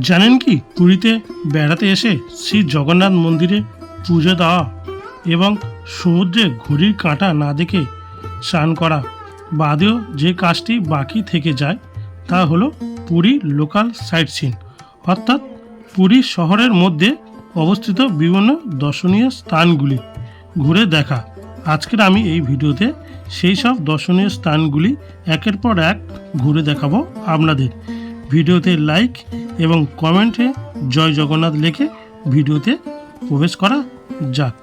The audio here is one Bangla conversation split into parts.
জানেন কি? পুরীতে বেড়াতে এসে শ্রী জগন্নাথ মন্দিরে পুজো দেওয়া এবং সমুদ্রে ঘড়ির কাঁটা না দেখে স্নান করা। বাদেও যে কাজটি বাকি থেকে যায়, তা হলো পুরী লোকাল সাইট সিন অর্থাৎ পুরী শহরের মধ্যে অবস্থিত বিভিন্ন দর্শনীয় স্থানগুলি ঘুরে দেখা। আজকের আমি এই ভিডিওতে সেই সব দর্শনীয় স্থানগুলি একের পর এক ঘুরে দেখাবো আপনাদের। ভিডিওতে লাইক এবং কমেন্টে জয় জগন্নাথ লিখে ভিডিওতে প্রবেশ করা যাক।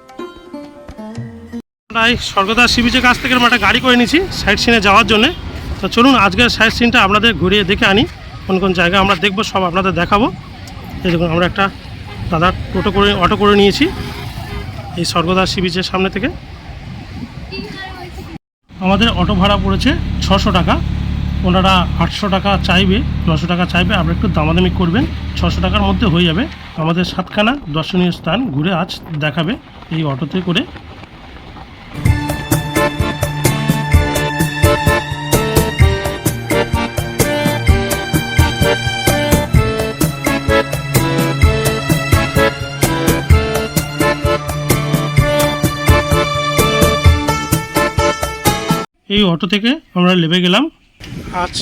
আমরা এই স্বর্গদাস সি বিচের কাছ থেকে আমরা একটা গাড়ি করে নিয়েছি সাইড সিনে যাওয়ার জন্য। তো চলুন আজকের সাইড সিনটা আপনাদের ঘুরিয়ে দেখে আনি, কোন কোন জায়গা আমরা দেখব সব আপনাদের দেখাবো। এই দেখুন, আমরা একটা দাদা টোটো করে, অটো করে নিয়েছি এই স্বর্গদাস সি বিচের সামনে থেকে। আমাদের অটো ভাড়া পড়েছে ছশো টাকা। ওনারা আটশো টাকা চাইবে, নশো টাকা চাইবে আপনারা একটু দামাদামি করবেন, ছশো টাকার মধ্যে হয়ে যাবে। আমাদের সাতখানা দর্শনীয় স্থান ঘুরে আজ দেখাবে এই অটোতে করে। এই অটো থেকে আমরা নেমে গেলাম। আজ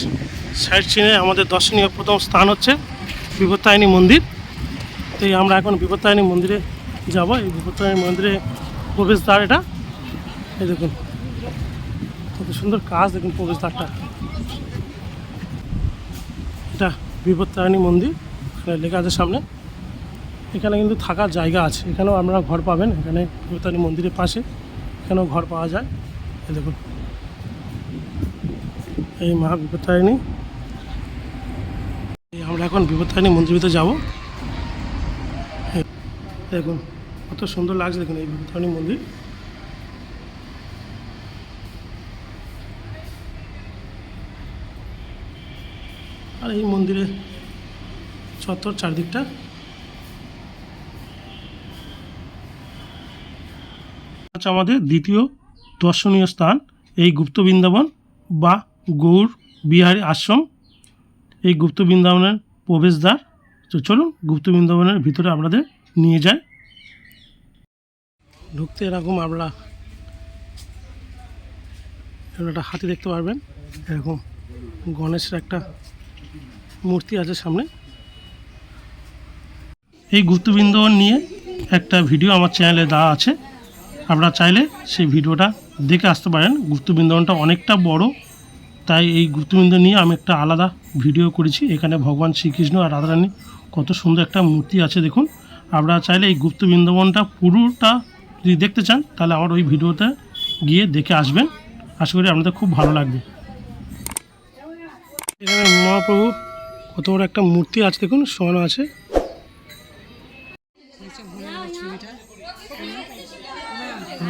সাইড সিনে আমাদের দর্শনীয় প্রথম স্থান হচ্ছে বিপত্তায়নী মন্দির। তো আমরা এখন বিপত্তায়নী মন্দিরে যাব। এই বিপত্তায়নী মন্দিরে প্রবেশদ্বার এটা। এই দেখুন, কত সুন্দর কাজ দেখুন প্রবেশদ্বারটা। এটা বিপত্তায়নী মন্দির লেখা আছে সামনে। এখানে কিন্তু থাকার জায়গা আছে। এখানেও আপনারা ঘর পাবেন। এখানে বিপত্তায়নী মন্দিরের পাশে এখানেও ঘর পাওয়া যায়। এই দেখুন। এই মা বিপত্তারিণী। আমরা এখন বিপত্তারিণী মন্দির ভিতরে যাব দেখুন, কত সুন্দর লাগছে দেখুন এই বিপত্তারিণী মন্দির। আর এই মন্দিরে চত্বর চারদিকটা। আমাদের দ্বিতীয় দর্শনীয় স্থান, এই গুপ্ত বৃন্দাবন বা গৌর বিহারী, আশ্রম, এই গুপ্ত বৃন্দাবনের প্রবেশদ্বার। তো চলুন গুপ্ত বৃন্দাবনের ভিতরে আপনাদের নিয়ে যাই। ঢুকতে এরকম এরকম একটা হাতি দেখতে পারবেন। এরকম গণেশের একটা মূর্তি আছে সামনে। এই গুপ্ত বৃন্দাবন নিয়ে একটা ভিডিও আমার চ্যানেলে দেওয়া আছে। আপনারা চাইলে সেই ভিডিওটা দেখে আসতে পারেন। গুপ্ত বৃন্দাবনটা অনেকটা বড়। তাই এই গুপ্তবৃন্দ নিয়ে আমি একটা আলাদা ভিডিও করেছি। এখানে ভগবান শ্রীকৃষ্ণ আর রাধারানী কত সুন্দর একটা মূর্তি আছে, দেখুন। আপনারা চাইলে এই গুপ্ত বৃন্দাবনটা পুরোটা যদি দেখতে চান, তাহলে আমার ওই ভিডিওটা গিয়ে দেখে আসবেন। আশা করি আপনাদের খুব ভালো লাগবে। এখানে মহাপ্রভু কত বড় একটা মূর্তি আছে, দেখুন শোয়ানো আছে।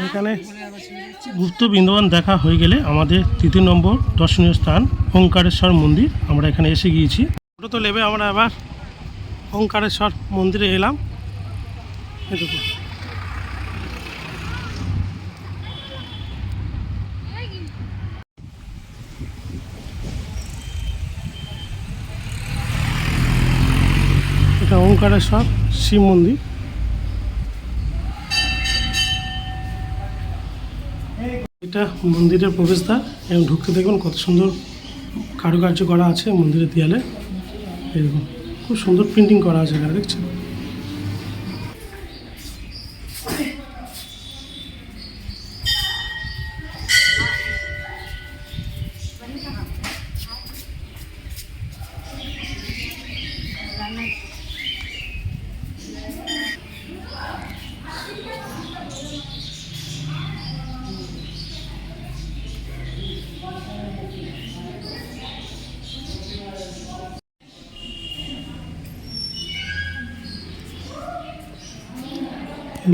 এখানে গুপ্ত বৃন্দাবন দেখা হয়ে গেলে আমাদের তৃতীয় নম্বর দর্শনীয় স্থান ওঙ্কারেশ্বর মন্দির। আমরা এখানে এসে গিয়েছি। ফটো তো নেবে, আমরা আবার ওঙ্কারেশ্বর মন্দিরে এলাম। এটা ওঙ্কারেশ্বর শিব মন্দির। এটা মন্দিরের প্রবেশদ্বার এবং ঢুকতে দেখুন কত সুন্দর কারুকার্য করা আছে মন্দিরের দেয়ালে। এরকম খুব সুন্দর প্রিন্টিং করা আছে এখানে, দেখছেন?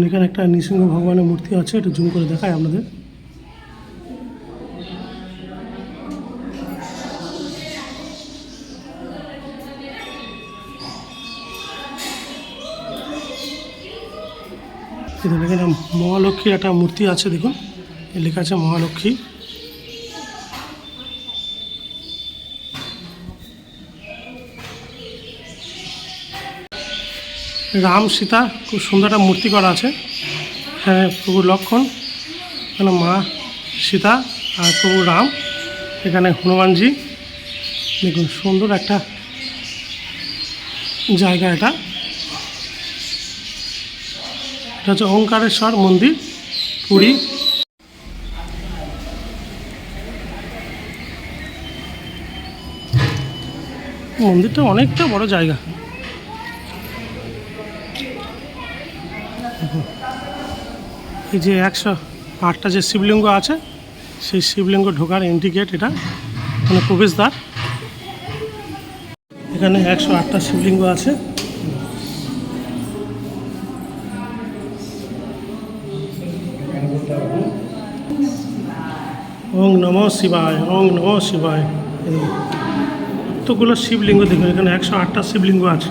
এখানে একটা নৃসিংহ ভগবানের মূর্তি আছে এটা জুম করে দেখায় আপনাদের। এখানে মহালক্ষ্মীর একটা মূর্তি আছে, দেখুন। লেখা আছে মহালক্ষ্মী। রাম সীতা, খুব সুন্দর একটা মূর্তি করা আছে। হ্যাঁ প্রভু লক্ষণ, এখানে মা সীতা আর প্রভু রাম, এখানে হনুমানজি। দেখুন, সুন্দর একটা জায়গা এটা। এটা হচ্ছে ওঙ্কারেশ্বর মন্দির, পুরী। মন্দিরটা অনেকটা বড় জায়গা। এই যে একশো আটটা যে শিবলিঙ্গ আছে, সেই শিবলিঙ্গ ঢোকার ইন্ডিকেট এটা মানে প্রবেশদ্বার। এখানে একশো আটটা শিবলিঙ্গ আছে। ওং নম শিবায়, ওং নম শিবায়। কতগুলো শিবলিঙ্গ দেখুন, এখানে একশো আটটা শিবলিঙ্গ আছে।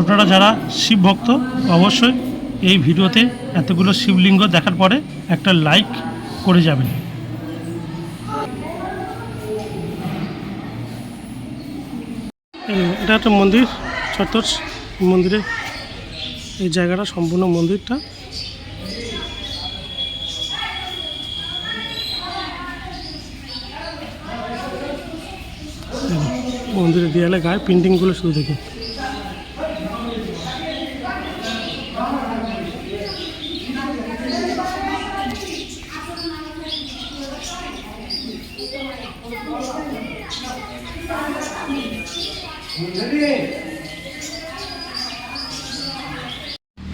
আপনারা যারা শিব ভক্ত, অবশ্যই এই ভিডিওতে এতগুলো শিবলিঙ্গ দেখার পরে একটা লাইক করে যাবেন। এটা একটা মন্দির, চত্বর মন্দিরে। এই জায়গাটা সম্পূর্ণ মন্দিরটা। মন্দিরের দেয়ালে গায়ে পেন্টিংগুলো শুধু দেখুন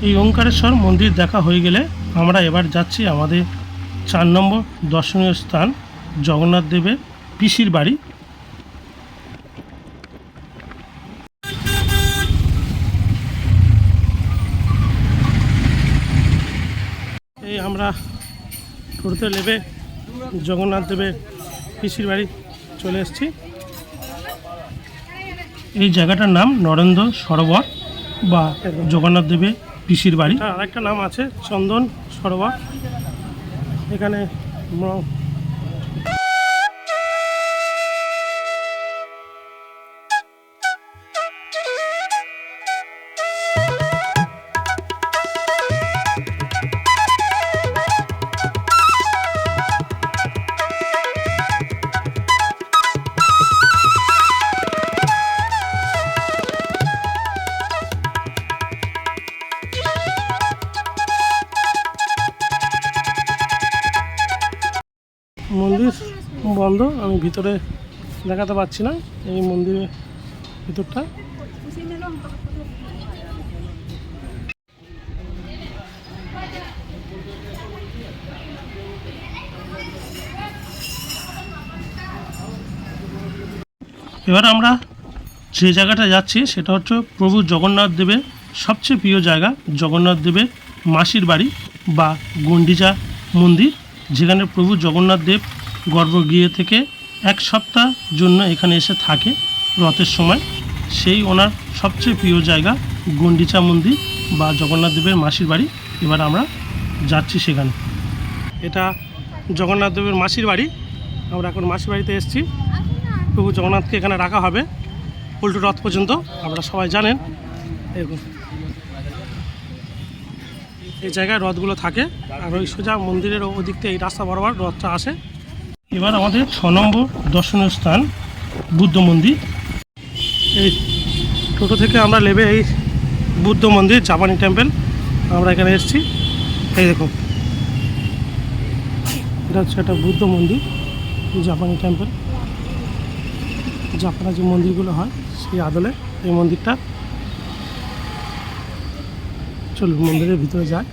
এই ওঙ্কারেশ্বর মন্দির দেখা হয়ে গেলে আমরা এবার যাচ্ছি আমাদের চার নম্বর দর্শনীয় স্থান, জগন্নাথ দেবের পিসির বাড়ি। এই আমরা ঘুরতে নেবে জগন্নাথ দেবের পিসির বাড়ি চলে এসেছি। এই জায়গাটার নাম নরেন্দ্র সরোবর বা জগন্নাথ দেবের পিসির বাড়ি। আর একটা নাম আছে চন্দন সরোবর। এখানে ভিতরে দেখাতে পাচ্ছি না, এই মন্দিরের ভিতরটা। এবার আমরা যে জায়গাটা যাচ্ছি, সেটা হচ্ছে প্রভু জগন্নাথ দেবের সবচেয়ে প্রিয় জায়গা, জগন্নাথ দেবের মাসির বাড়ি বা গন্ডিচা মন্দির, যেখানে প্রভু জগন্নাথ দেব গর্ভগৃহ থেকে এক সপ্তাহ জন্য এখানে এসে থাকে রথের সময়। সেই ওনার সবচেয়ে প্রিয় জায়গা গন্ডিচা মন্দির বা জগন্নাথ দেবের মাসির বাড়ি। এবার আমরা যাচ্ছি সেখানে। এটা জগন্নাথ দেবের মাসির বাড়ি। আমরা এখন মাসির বাড়িতে এসেছি। প্রভু জগন্নাথকে এখানে রাখা হবে। উল্টো রথ পর্যন্ত আপনারা সবাই জানেন। এরকম এই জায়গায় রথগুলো থাকে। আর ওই সোজা মন্দিরের ওদিক থেকে এই রাস্তা বরাবর রথটা আসে। এবার আমাদের ছ নম্বর দর্শনীয় স্থান, বুদ্ধ মন্দির। এই টোটো থেকে আমরা নেবে এই বুদ্ধ মন্দির, জাপানি টেম্পল, আমরা এখানে এসেছি। এই দেখুন, এটা হচ্ছে একটা বুদ্ধ মন্দির, জাপানি টেম্পল। জাপানে যে মন্দিরগুলো হয়, সেই আদলে এই মন্দিরটা। চলুন মন্দিরের ভিতরে যায়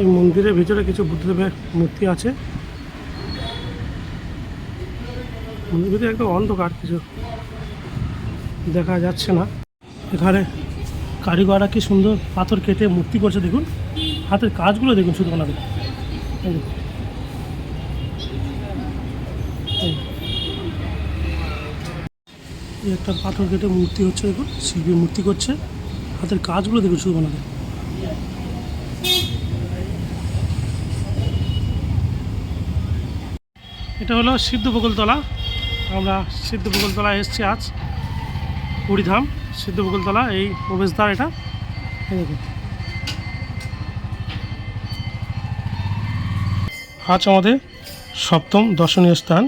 এই মন্দিরের ভিতরে কিছু বুদ্ধদেবের মূর্তি আছে। মন্দির ভিতরে একদম অন্ধকার, কিছু দেখা যাচ্ছে না। এখানে কারিগররা কি সুন্দর পাথর কেটে মূর্তি করছে দেখুন। হাতের কাজগুলো দেখুন শুধু ওনাদের। একটা পাথর কেটে মূর্তি হচ্ছে দেখুন শিল্পী মূর্তি করছে। হাতের কাজগুলো দেখুন শুধু ওনাদের। এটা হলো সিদ্ধ বকুলতলা আমরা সিদ্ধ বকুলতলা এসছি আজ। পুরীধাম সিদ্ধ বকুলতলা এই প্রবেশদ্বার এটা। দেখুন। আজ আমাদের সপ্তম দর্শনীয় স্থান,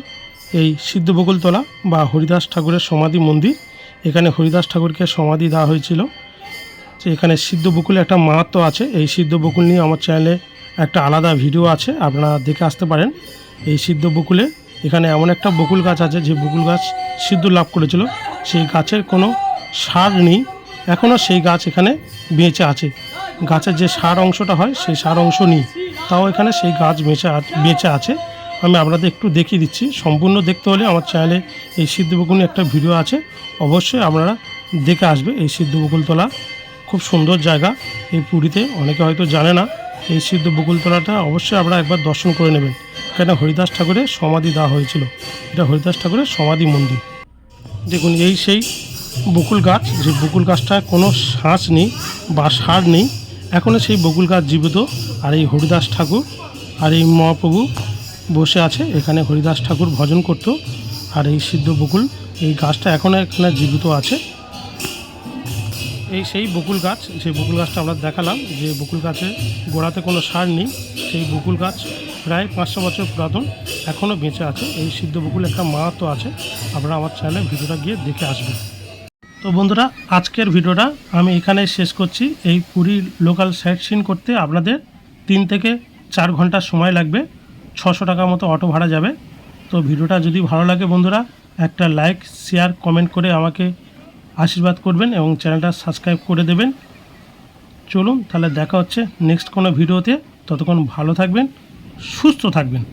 এই সিদ্ধ বকুলতলা বা হরিদাস ঠাকুরের সমাধি মন্দির। এখানে হরিদাস ঠাকুরকে সমাধি দেওয়া হয়েছিল। যে এখানে সিদ্ধ বকুলে একটা মাহাত্ম আছে। এই সিদ্ধ বকুল নিয়ে আমার চ্যানেলে একটা আলাদা ভিডিও আছে। আপনারা দেখে আসতে পারেন। এই সিদ্ধ বকুলে এখানে এমন একটা বকুল গাছ আছে যে বকুল গাছ সিদ্ধ লাভ করেছিল। সেই গাছের কোনো সার নেই। এখনও সেই গাছ এখানে বেঁচে আছে। গাছের যে সার অংশটা হয়, সেই সার অংশ নেই। তাও এখানে সেই গাছ বেঁচে বেঁচে আছে। আমি আপনাদের একটু দেখিয়ে দিচ্ছি। সম্পূর্ণ দেখতে হলে আমার চ্যানেলে এই সিদ্ধ বকুল একটা ভিডিও আছে। অবশ্যই আপনারা দেখে আসবে। এই সিদ্ধ বকুলতলা খুব সুন্দর জায়গা। এই পুরীতে অনেকে হয়তো জানে না। এই সিদ্ধ বকুলতলাটা অবশ্যই আপনারা একবার দর্শন করে নেবেন। কেন হরিদাস ঠাকুরের সমাধি দেওয়া হয়েছিল। এটা হরিদাস ঠাকুরের সমাধি মন্দির। দেখুন, এই সেই বকুল গাছ, যে বকুল গাছটা কোনো শ্বাস নেই বা সার নেই এখনও সেই বকুল গাছ জীবিত। আর এই হরিদাস ঠাকুর আর এই মহাপ্রভু বসে আছে, এখানে হরিদাস ঠাকুর ভজন করতো। আর এই সিদ্ধ বকুল, এই গাছটা এখনও এখানে জীবিত আছে। এই সেই বকুল গাছ যে বকুল গাছটা আমরা দেখালাম, যে বকুল গাছে গোড়াতে কোনো সার নেই, সেই বকুল গাছ প্রায় পাঁচশো বছর পুরাতন এখনও বেঁচে আছে। এই সিদ্ধ বকুল একটা মাহাত্ম আছে। আপনারা আমার চ্যানেলে ভিডিওটা গিয়ে দেখে আসবেন। তো বন্ধুরা, আজকের ভিডিওটা আমি এখানে শেষ করছি। এই পুরী লোকাল সাইট সিন করতে আপনাদের তিন থেকে চার ঘণ্টা সময় লাগবে। ছশো টাকা মতো অটো ভাড়া যাবে। তো ভিডিওটা যদি ভালো লাগে বন্ধুরা, একটা লাইক শেয়ার কমেন্ট করে আমাকে আশীর্বাদ করবেন এবং চ্যানেলটা সাবস্ক্রাইব করে দেবেন। চলুন, তাহলে দেখা হচ্ছে নেক্সট কোনো ভিডিওতে। ততক্ষণ ভালো থাকবেন। সুস্থ থাকবেন।